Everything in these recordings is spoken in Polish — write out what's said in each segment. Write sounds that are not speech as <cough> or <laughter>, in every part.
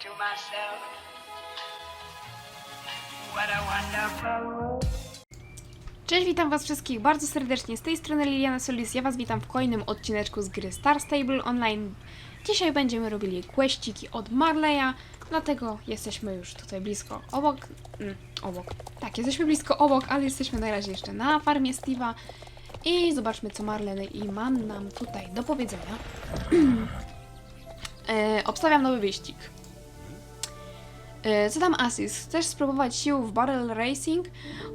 to myself, what a wonderful world. Cześć, witam was wszystkich bardzo serdecznie. Z tej strony Liliana Solis. Ja was witam w kolejnym odcineczku z gry Star Stable Online. Dzisiaj będziemy robili questyki od Marleya, dlatego jesteśmy już tutaj blisko obok. Mm, obok. Tak, jesteśmy blisko obok, ale jesteśmy na razie jeszcze na farmie Steve'a. I zobaczmy, co Marley i Man nam tutaj do powiedzenia. <clears throat> e, obstawiam nowy wyścig. E, Co tam Asis? Chcesz spróbować sił w Barrel Racing?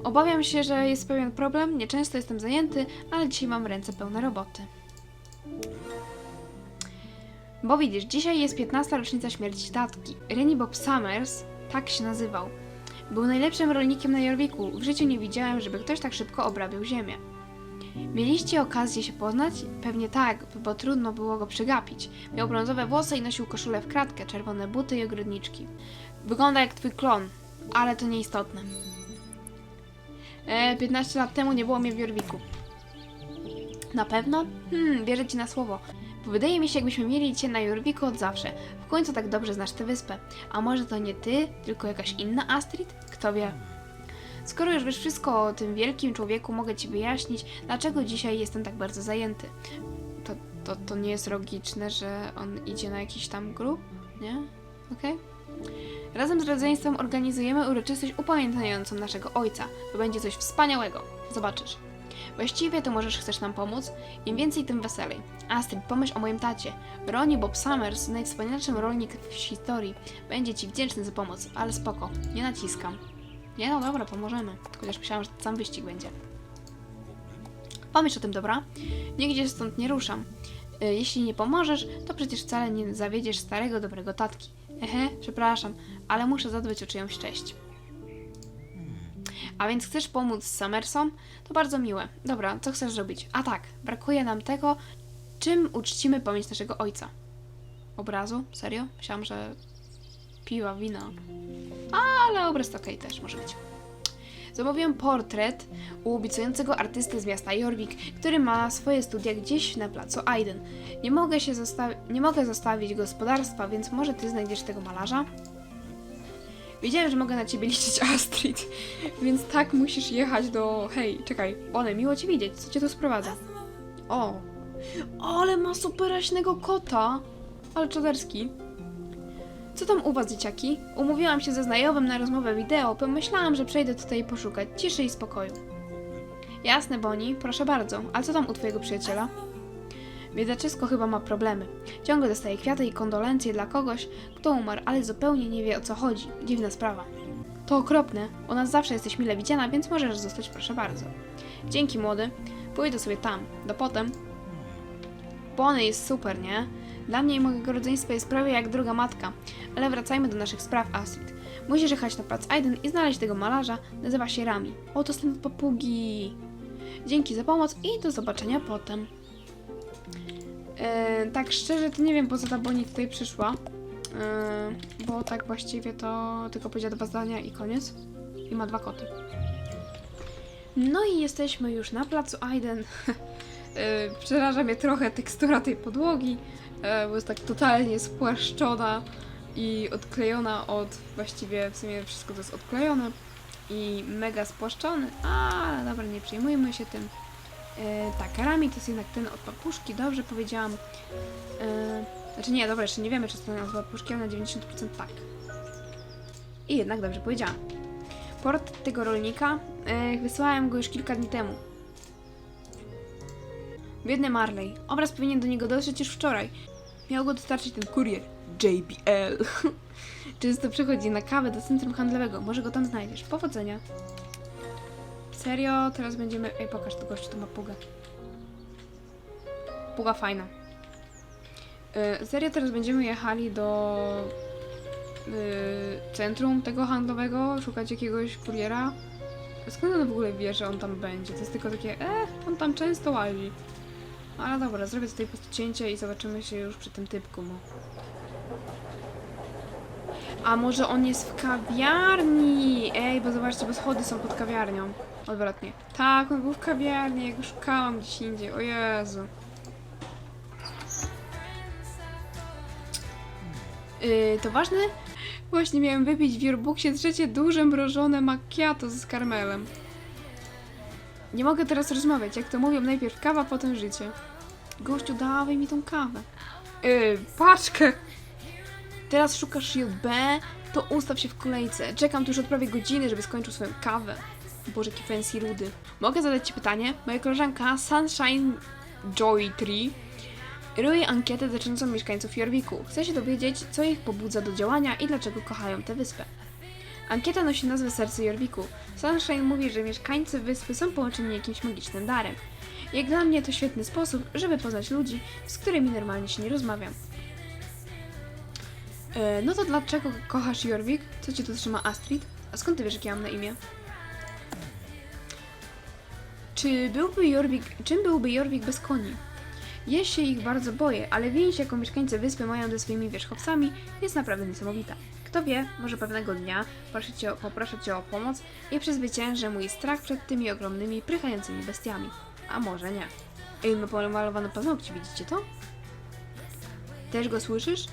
Obawiam się, że jest pewien problem. Nieczęsto jestem zajęty, ale dzisiaj mam ręce pełne roboty. Bo widzisz, dzisiaj jest 15. rocznica śmierci tatki. Rennie Bob Summers, tak się nazywał. Był najlepszym rolnikiem na Jorwiku. W życiu nie widziałem, żeby ktoś tak szybko obrabiał ziemię. Mieliście okazję się poznać? Pewnie tak, bo trudno było go przegapić. Miał brązowe włosy i nosił koszulę w kratkę, czerwone buty i ogrodniczki. Wygląda jak twój klon, ale to nieistotne. E, 15 lat temu nie było mnie w Jorwiku. Na pewno? Hmm, wierzę ci na słowo. Bo wydaje mi się, jakbyśmy mieli cię na Jorwiku od zawsze. W końcu tak dobrze znasz tę wyspę. A może to nie ty, tylko jakaś inna Astrid? Kto wie? Skoro już wiesz wszystko o tym wielkim człowieku, mogę ci wyjaśnić, dlaczego dzisiaj jestem tak bardzo zajęty. To, to, to nie jest logiczne, że on idzie na jakiś tam grób? Nie? Okej? Razem z rodzeństwem organizujemy uroczystość upamiętniającą naszego ojca. To będzie coś wspaniałego. Zobaczysz. Właściwie to możesz chcesz nam pomóc? Im więcej, tym weselej. Astrid, pomyśl o moim tacie. Ronnie Bob Summers, najwspanialszym rolnik w historii. Będzie ci wdzięczny za pomoc, ale spoko, nie naciskam. Nie no dobra, pomożemy. Chociaż myślałam, że to sam wyścig będzie. Pomyśl o tym, dobra? Nigdzie stąd nie ruszam. Y, Jeśli nie pomożesz, to przecież wcale nie zawiedziesz starego, dobrego tatki. Ehe, przepraszam, ale muszę zadbać o czyjąś cześć. A więc chcesz pomóc Summersom? To bardzo miłe. Dobra, co chcesz zrobić? A tak, brakuje nam tego, czym uczcimy pamięć naszego ojca. Obrazu? Serio? Myślałam, że piwa, wina. Ale obraz to okej też może być. Zamówiłem portret u obiecującego artysty z miasta Jorvik, który ma swoje studia gdzieś na placu Aiden. Nie mogę, się nie mogę zostawić gospodarstwa, więc może ty znajdziesz tego malarza? Wiedziałem, że mogę na ciebie liczyć, <laughs> Astrid, więc tak musisz jechać do... Hej, czekaj, one, miło cię widzieć, co cię tu sprowadza? O, ale ma superaśnego kota, ale czaderski. Co tam u was, dzieciaki? Umówiłam się ze znajomym na rozmowę wideo, pomyślałam, że przejdę tutaj poszukać ciszy i spokoju. Jasne, Boni, proszę bardzo. A co tam u twojego przyjaciela? Biedaczysko chyba ma problemy. Ciągle dostaje kwiaty i kondolencje dla kogoś, kto umarł, ale zupełnie nie wie o co chodzi. Dziwna sprawa. To okropne. U nas zawsze jesteś mile widziana, więc możesz zostać, proszę bardzo. Dzięki, młody. Pójdę sobie tam. Do potem. Bony jest super, nie? Dla mnie i mojego rodzeństwa jest prawie jak druga matka. Ale wracajmy do naszych spraw, Astrid. Musisz jechać na plac Aiden i znaleźć tego malarza. Nazywa się Rami. O, to stąd papugi. Dzięki za pomoc i do zobaczenia potem. E, tak szczerze, to nie wiem po co ta Boni tutaj przyszła. E, bo tak właściwie to tylko powiedziała dwa zdania i koniec. I ma dwa koty. No i jesteśmy już na placu Aiden. <laughs> E, Przeraża mnie trochę tekstura tej podłogi, e, bo jest tak totalnie spłaszczona i odklejona od, właściwie w sumie wszystko to jest odklejone i mega spłaszczony, ale dobra, nie przejmujmy się tym. E, tak, Rami to jest jednak ten od papuszki, dobrze powiedziałam. E, znaczy nie, dobra, jeszcze nie wiemy, czy to ten od papuszki, ale na 90% tak. I jednak dobrze powiedziałam. Port tego rolnika, e, wysłałem go już kilka dni temu. Biedny Marley. Obraz powinien do niego dotrzeć już wczoraj. Miał go dostarczyć ten kurier. JBL. <laughs> Często przychodzi na kawę do centrum handlowego. Może go tam znajdziesz. Powodzenia. Serio? Teraz będziemy... Ej, pokaż tu gościu, to ma pugę. Puga fajna. Yy, serio? Teraz będziemy jechali do... Yy, centrum tego handlowego, szukać jakiegoś kuriera. Skąd on w ogóle wie, że on tam będzie? To jest tylko takie, e, on tam często łazi. Ale dobra, zrobię tutaj po cięcie i zobaczymy się już przy tym typku. Bo... A może on jest w kawiarni? Ej, bo zobaczcie, bo schody są pod kawiarnią. Odwrotnie. Tak, on był w kawiarni, jak szukałam gdzieś indziej. O Jezu. Yy, to ważne? Właśnie miałem wypić w Yorkbucksie trzecie duże mrożone macchiato z karmelem. Nie mogę teraz rozmawiać, jak to mówią, najpierw kawa, potem życie. Gościu, dawaj mi tą kawę. Yy, paczkę! Teraz szukasz Shield B, to ustaw się w kolejce. Czekam tu już od prawie godziny, żeby skończył swoją kawę. Boże, jaki fancy rudy. Mogę zadać Ci pytanie? Moja koleżanka Sunshine Joy Tree Kieruje ankietę dotyczącą mieszkańców Jorwiku. Chce się dowiedzieć, co ich pobudza do działania i dlaczego kochają tę wyspę. Ankieta nosi nazwę Serce Jorwiku. Sunshine mówi, że mieszkańcy wyspy są połączeni jakimś magicznym darem. Jak dla mnie to świetny sposób, żeby poznać ludzi, z którymi normalnie się nie rozmawiam. E, no to dlaczego kochasz Jorvik? Co cię tu trzyma Astrid? A skąd ty wiesz, jakie ja mam na imię? Czy byłby Jorvik, czym byłby Jorvik bez koni? Ja się ich bardzo boję, ale więź, jaką mieszkańcy wyspy mają ze swoimi wierzchowcami, jest naprawdę niesamowita. Kto wie, może pewnego dnia poproszę cię, poproszę cię o pomoc i przezwyciężę mój strach przed tymi ogromnymi, prychającymi bestiami. A może nie. Ej, ma pomalowane paznokcie, widzicie to? Też go słyszysz?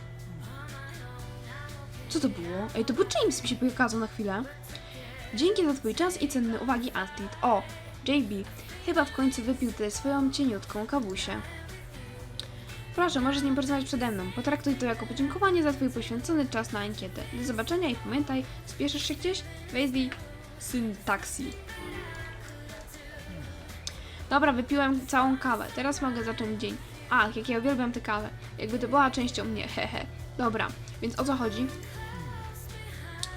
Co to było? Ej, to był James mi się pokazał na chwilę. Dzięki za twój czas i cenne uwagi, Astrid. O, JB, chyba w końcu wypił tę swoją cieniutką kawusię. Proszę, możesz z nim porozmawiać przede mną. Potraktuj to jako podziękowanie za twój poświęcony czas na ankietę. Do zobaczenia i pamiętaj, spieszysz się gdzieś? Z syntaksji. Dobra, wypiłem całą kawę. Teraz mogę zacząć dzień. Ach, jak ja uwielbiam tę kawę. Jakby to była częścią mnie, <laughs> hehe. Dobra, więc o co chodzi?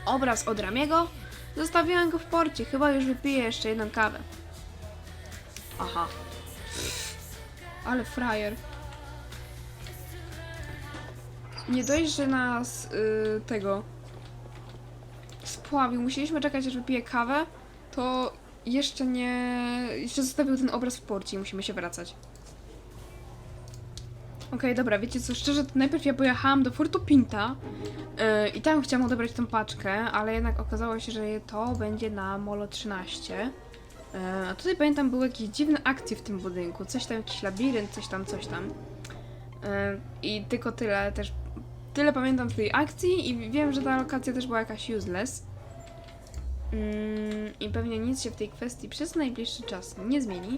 Obraz od Ramiego? Zostawiłem go w porcie, chyba już wypiję jeszcze jedną kawę. Aha. Ale frajer. Nie dość, że nas y, tego spławił, musieliśmy czekać aż wypije kawę, to jeszcze nie... jeszcze zostawił ten obraz w porcie i musimy się wracać. Okej, dobra, wiecie co, szczerze, to najpierw ja pojechałam do Fortu Pinta yy, i tam chciałam odebrać tą paczkę, ale jednak okazało się, że to będzie na Molo 13. Yy, a tutaj pamiętam, były jakieś dziwne akcje w tym budynku, coś tam, jakiś labirynt, coś tam, coś tam. Yy, I tylko tyle też, tyle pamiętam z tej akcji i wiem, że ta lokacja też była jakaś useless. Mm, I pewnie nic się w tej kwestii przez najbliższy czas nie zmieni,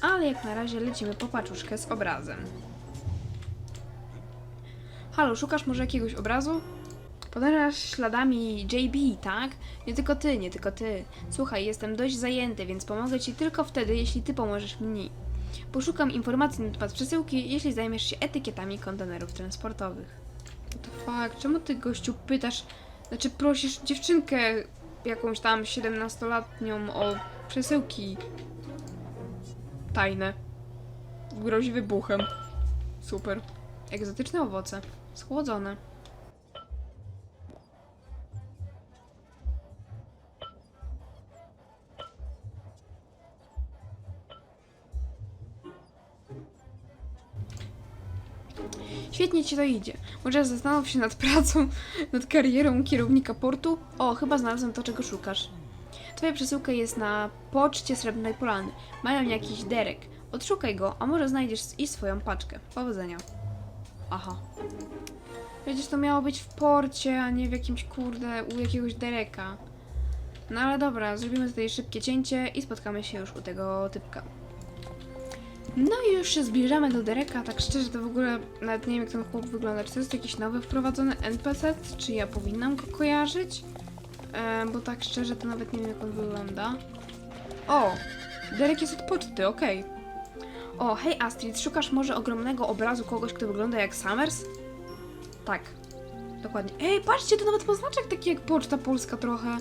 ale jak na razie lecimy po paczuszkę z obrazem. Halo, szukasz może jakiegoś obrazu? Podążasz śladami JB, tak? Nie tylko ty, nie tylko ty. Słuchaj, jestem dość zajęty, więc pomogę ci tylko wtedy, jeśli ty pomożesz mi. Poszukam informacji na temat przesyłki, jeśli zajmiesz się etykietami kontenerów transportowych. What the fuck? Czemu ty gościu pytasz, znaczy prosisz dziewczynkę jakąś tam 17-letnią o przesyłki tajne? Grozi wybuchem. Super. Egzotyczne owoce. Schłodzone. Świetnie ci to idzie. Może zastanów się nad pracą, nad karierą kierownika portu? O, chyba znalazłem to, czego szukasz. Twoja przesyłka jest na poczcie Srebrnej Polany. Mają jakiś derek. Odszukaj go, a może znajdziesz i swoją paczkę. Powodzenia. Aha. Przecież to miało być w porcie, a nie w jakimś kurde u jakiegoś dereka. No ale dobra, zrobimy tutaj szybkie cięcie i spotkamy się już u tego typka. No i już się zbliżamy do dereka, tak szczerze to w ogóle nawet nie wiem jak ten chłop wygląda. Czy to jest jakiś nowy wprowadzony NPC? Czy ja powinnam go kojarzyć? E, bo tak szczerze to nawet nie wiem jak on wygląda. O! Derek jest od poczty, okej. O, hej Astrid, szukasz może ogromnego obrazu kogoś, kto wygląda jak Summers? Tak. Dokładnie. Ej, patrzcie, to nawet poznaczek taki jak Poczta Polska trochę.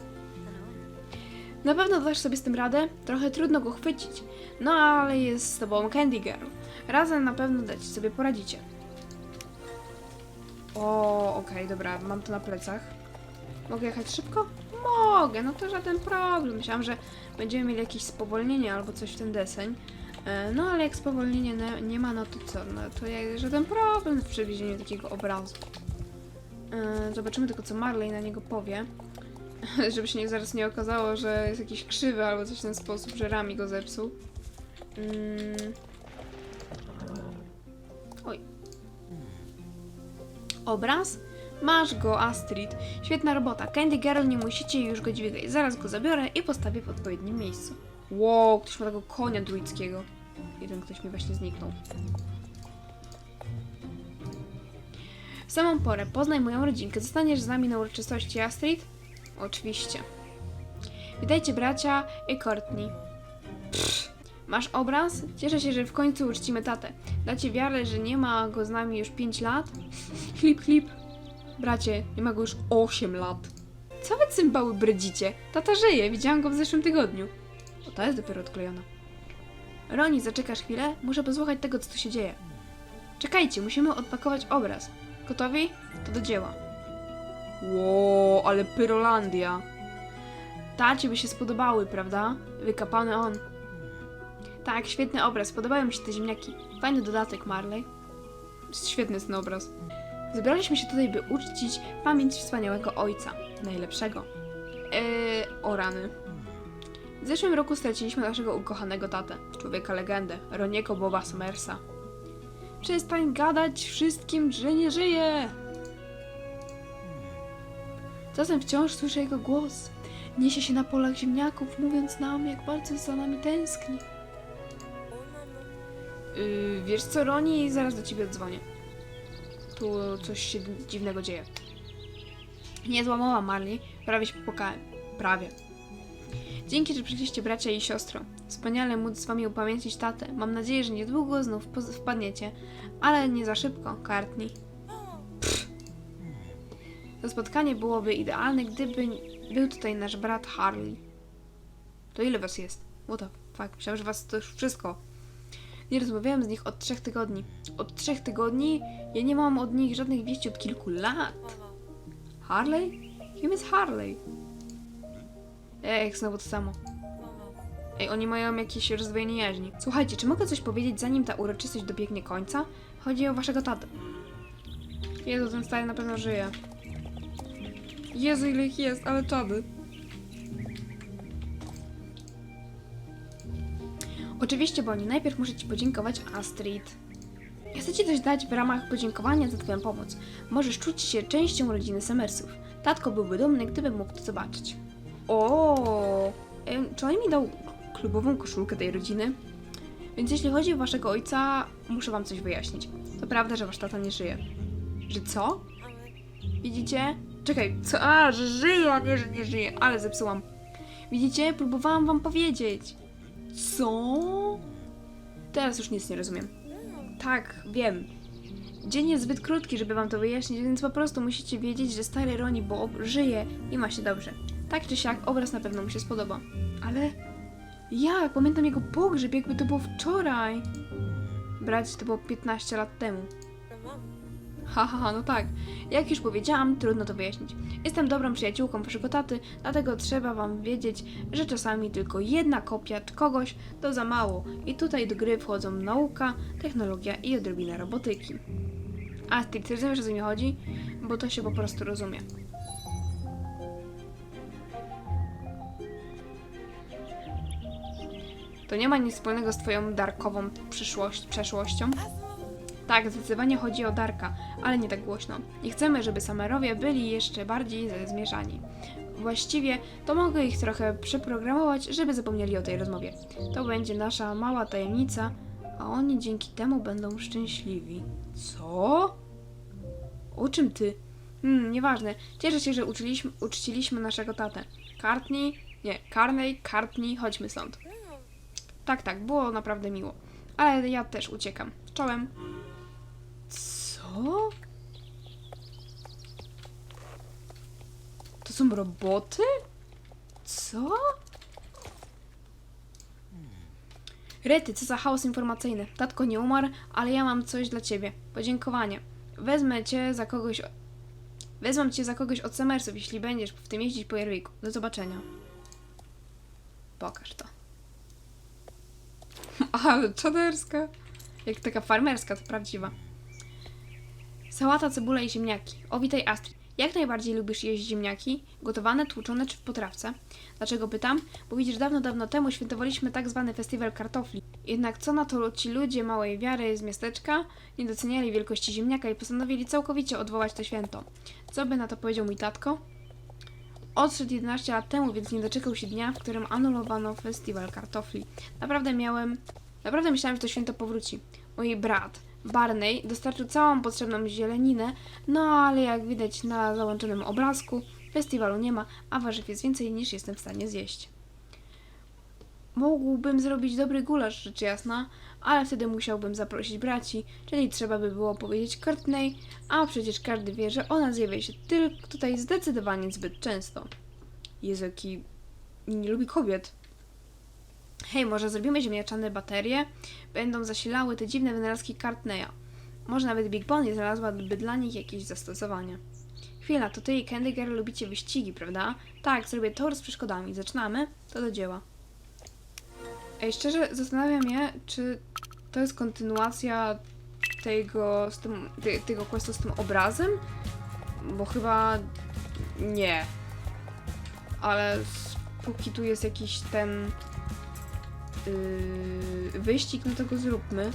Na pewno dasz sobie z tym radę. Trochę trudno go chwycić. No ale jest z tobą Candy Girl. Razem na pewno dać sobie poradzicie. O, okej, dobra, mam to na plecach. Mogę jechać szybko? Mogę, no to żaden problem. Myślałam, że będziemy mieli jakieś spowolnienie albo coś w ten deseń. E, No ale jak spowolnienia nie, nie ma, no to co? No to jak żaden problem w przewiezieniu takiego obrazu. E, Zobaczymy tylko, co Marley na niego powie. <laughs> Żeby się nie, zaraz nie okazało, że jest jakiś krzywy albo coś w ten sposób, że Rami go zepsuł. Mm. Oj. Obraz? Masz go, Astrid. Świetna robota. Candy Girl, nie musicie już go dźwigać. Zaraz go zabiorę i postawię w odpowiednim miejscu. Wow, ktoś ma tego konia druickiego. Jeden ktoś mi właśnie zniknął. W samą porę poznaj moją rodzinkę. Zostaniesz z nami na uroczystości Astrid? Oczywiście. Witajcie bracia i Courtney. Masz obraz? Cieszę się, że w końcu uczcimy tatę. Dacie wiarę, że nie ma go z nami już 5 lat? <laughs> Chlip, chlip. Bracie, nie ma go już 8 lat. Co wy cymbały bredzicie? Tata żyje, widziałam go w zeszłym tygodniu. O, ta jest dopiero odklejona. Roni, zaczekasz chwilę? Muszę posłuchać tego, co tu się dzieje. Czekajcie, musimy odpakować obraz. Gotowi? To do dzieła. Ło, ale Pyrolandia. Tacie by się spodobały, prawda? Wykapany on. Tak, świetny obraz. Podobają mi się te ziemniaki. Fajny dodatek, Marley. Świetny jest ten obraz. Zebraliśmy się tutaj, by uczcić pamięć wspaniałego ojca. Najlepszego. Eee, o rany. W zeszłym roku straciliśmy naszego ukochanego tatę, człowieka legendę, Roniego Boba Somersa. Przestań gadać wszystkim, że nie żyje! Czasem wciąż słyszę jego głos. Niesie się na polach ziemniaków, mówiąc nam, jak bardzo za nami tęskni. Yy, wiesz co, Roni? Zaraz do ciebie odzwonię. Tu coś się dziwnego dzieje. Nie złamała Marley, prawie się popłakałem. Prawie. Dzięki, że przyszliście bracia i siostro. Wspaniale móc z wami upamiętnić tatę. Mam nadzieję, że niedługo znów wpadniecie, ale nie za szybko, Courtney. To spotkanie byłoby idealne, gdyby był tutaj nasz brat Harley. To ile was jest? What the fuck? Myślałem, że was to już wszystko. Nie rozmawiałem z nich od trzech tygodni. Od trzech tygodni? Ja nie mam od nich żadnych wieści od kilku lat. Harley? Kim jest Harley? Ej, znowu to samo. Ej, oni mają jakieś rozdwojenie jaźni. Słuchajcie, czy mogę coś powiedzieć, zanim ta uroczystość dobiegnie końca? Chodzi o waszego tatę. Jezu, ten stary na pewno żyje. Jezu, ile ich jest, ale czady. Oczywiście, Bonnie, najpierw muszę ci podziękować Astrid. Chcę ci coś dać w ramach podziękowania za twoją pomoc. Możesz czuć się częścią rodziny Semersów. Tatko byłby dumny, gdyby mógł to zobaczyć. O, czy on mi dał klubową koszulkę tej rodziny? Więc jeśli chodzi o waszego ojca, muszę wam coś wyjaśnić. To prawda, że wasz tata nie żyje. Że co? Widzicie? Czekaj, co? A, że żyje, a nie, że nie żyje, ale zepsułam. Widzicie? Próbowałam wam powiedzieć. Co? Teraz już nic nie rozumiem. Tak, wiem. Dzień jest zbyt krótki, żeby wam to wyjaśnić, więc po prostu musicie wiedzieć, że stary Ronnie Bob żyje i ma się dobrze. Tak czy siak, obraz na pewno mu się spodoba. Ale jak? Pamiętam jego pogrzeb, jakby to było wczoraj. Brać, to było 15 lat temu. Ha, ha, ha, no tak. Jak już powiedziałam, trudno to wyjaśnić. Jestem dobrą przyjaciółką waszego taty, dlatego trzeba wam wiedzieć, że czasami tylko jedna kopia kogoś to za mało. I tutaj do gry wchodzą nauka, technologia i odrobina robotyki. A ty, rozumiesz, o co mi chodzi? Bo to się po prostu rozumie. To nie ma nic wspólnego z twoją darkową przyszłość, przeszłością. Tak, zdecydowanie chodzi o Darka, ale nie tak głośno. Nie chcemy, żeby Samerowie byli jeszcze bardziej zmieszani. Właściwie to mogę ich trochę przeprogramować, żeby zapomnieli o tej rozmowie. To będzie nasza mała tajemnica, a oni dzięki temu będą szczęśliwi. Co? O czym ty? Hmm, nieważne. Cieszę się, że uczyliśmy, uczciliśmy naszego tatę. Courtney? Nie, Carney, Courtney, chodźmy stąd. Tak, tak, było naprawdę miło. Ale ja też uciekam. Czołem. Co? To są roboty? Co? Rety, co za chaos informacyjny. Tatko nie umarł, ale ja mam coś dla ciebie. Podziękowanie. Wezmę cię za kogoś... Wezmę cię za kogoś od Semersów, jeśli będziesz w tym jeździć po Jerwiku. Do zobaczenia. Pokaż to. <laughs> Ale czaderska. Jak taka farmerska, to prawdziwa. Sałata, cebula i ziemniaki. O, witaj Astrid. Jak najbardziej lubisz jeść ziemniaki? Gotowane, tłuczone czy w potrawce? Dlaczego pytam? Bo widzisz, dawno, dawno temu świętowaliśmy tak zwany festiwal kartofli. Jednak co na to ci ludzie małej wiary z miasteczka nie doceniali wielkości ziemniaka i postanowili całkowicie odwołać to święto. Co by na to powiedział mój tatko? Odszedł 11 lat temu, więc nie doczekał się dnia, w którym anulowano festiwal kartofli. Naprawdę miałem... Naprawdę myślałem, że to święto powróci. Mój brat, Barney, dostarczył całą potrzebną zieleninę, no ale jak widać na załączonym obrazku, festiwalu nie ma, a warzyw jest więcej niż jestem w stanie zjeść. Mógłbym zrobić dobry gulasz, rzecz jasna, ale wtedy musiałbym zaprosić braci, czyli trzeba by było powiedzieć Courtney, a przecież każdy wie, że ona zjawia się tylko tutaj zdecydowanie zbyt często. Jezu, jaki nie lubi kobiet. Hej, może zrobimy ziemniaczane baterie? Będą zasilały te dziwne wynalazki Courtneya. Może nawet Big Bonnie znalazłaby dla nich jakieś zastosowanie. Chwila, to ty i Candy Girl lubicie wyścigi, prawda? Tak, zrobię tor z przeszkodami. Zaczynamy? To do dzieła. Ej, szczerze zastanawiam się, czy to jest kontynuacja tego, z tym, te, tego questu z tym obrazem? Bo chyba nie. Ale póki tu jest jakiś ten yy, wyścig, no to go zróbmy.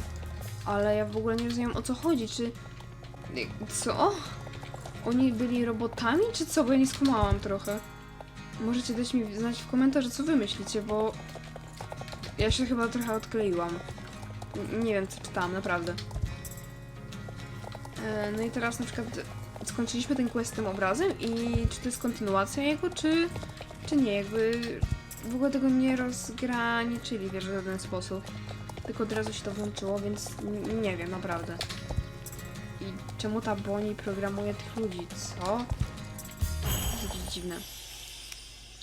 Ale ja w ogóle nie rozumiem o co chodzi, czy... Co? Oni byli robotami, czy co? Bo ja nie skumałam trochę. Możecie dać mi znać w komentarzu, co wy myślicie, bo ja się chyba trochę odkleiłam. Nie wiem, co czytałam, naprawdę. E, No i teraz na przykład skończyliśmy ten quest tym obrazem i czy to jest kontynuacja jego, czy, czy nie? Jakby w ogóle tego nie rozgraniczyli, wiesz, w żaden sposób. Tylko od razu się to włączyło, więc nie wiem, naprawdę. I czemu ta Bonnie programuje tych ludzi? Co? To jest jakieś dziwne.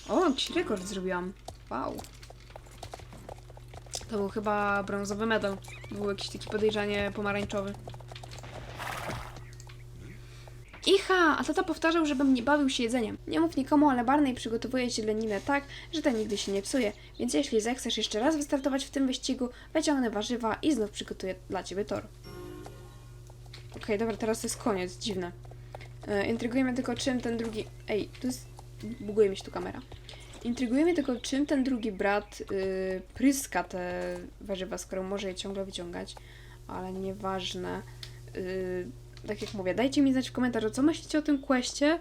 O, jakiś rekord zrobiłam. Wow. To był chyba brązowy medal. Był jakiś taki podejrzanie pomarańczowy. Icha! A tata powtarzał, żebym nie bawił się jedzeniem. Nie mów nikomu, ale Barney przygotowuje zieleninę tak, że ta nigdy się nie psuje. Więc jeśli zechcesz jeszcze raz wystartować w tym wyścigu, wyciągnę warzywa i znów przygotuję dla ciebie tor. Okej, dobra, teraz to jest koniec. Dziwne. E, intryguje mnie tylko czym ten drugi... Ej, tu jest... Buguje mi się tu kamera. Intryguje mnie tylko, czym ten drugi brat y, pryska te warzywa, skoro może je ciągle wyciągać, ale nieważne. Y, tak jak mówię, dajcie mi znać w komentarzu, co myślicie o tym questie,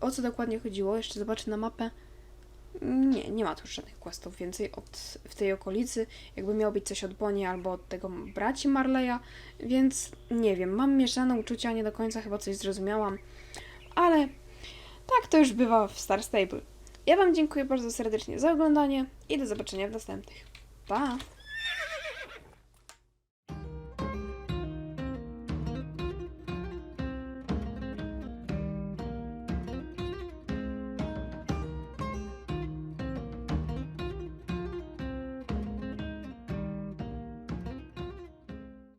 o co dokładnie chodziło. Jeszcze zobaczę na mapę. Nie, nie ma tu żadnych questów więcej od, w tej okolicy. Jakby miało być coś od Bonnie albo od tego braci Marleya, więc nie wiem, mam mieszane uczucia, nie do końca chyba coś zrozumiałam, ale tak to już bywa w Star Stable. Ja Wam dziękuję bardzo serdecznie za oglądanie i do zobaczenia w następnych. Pa!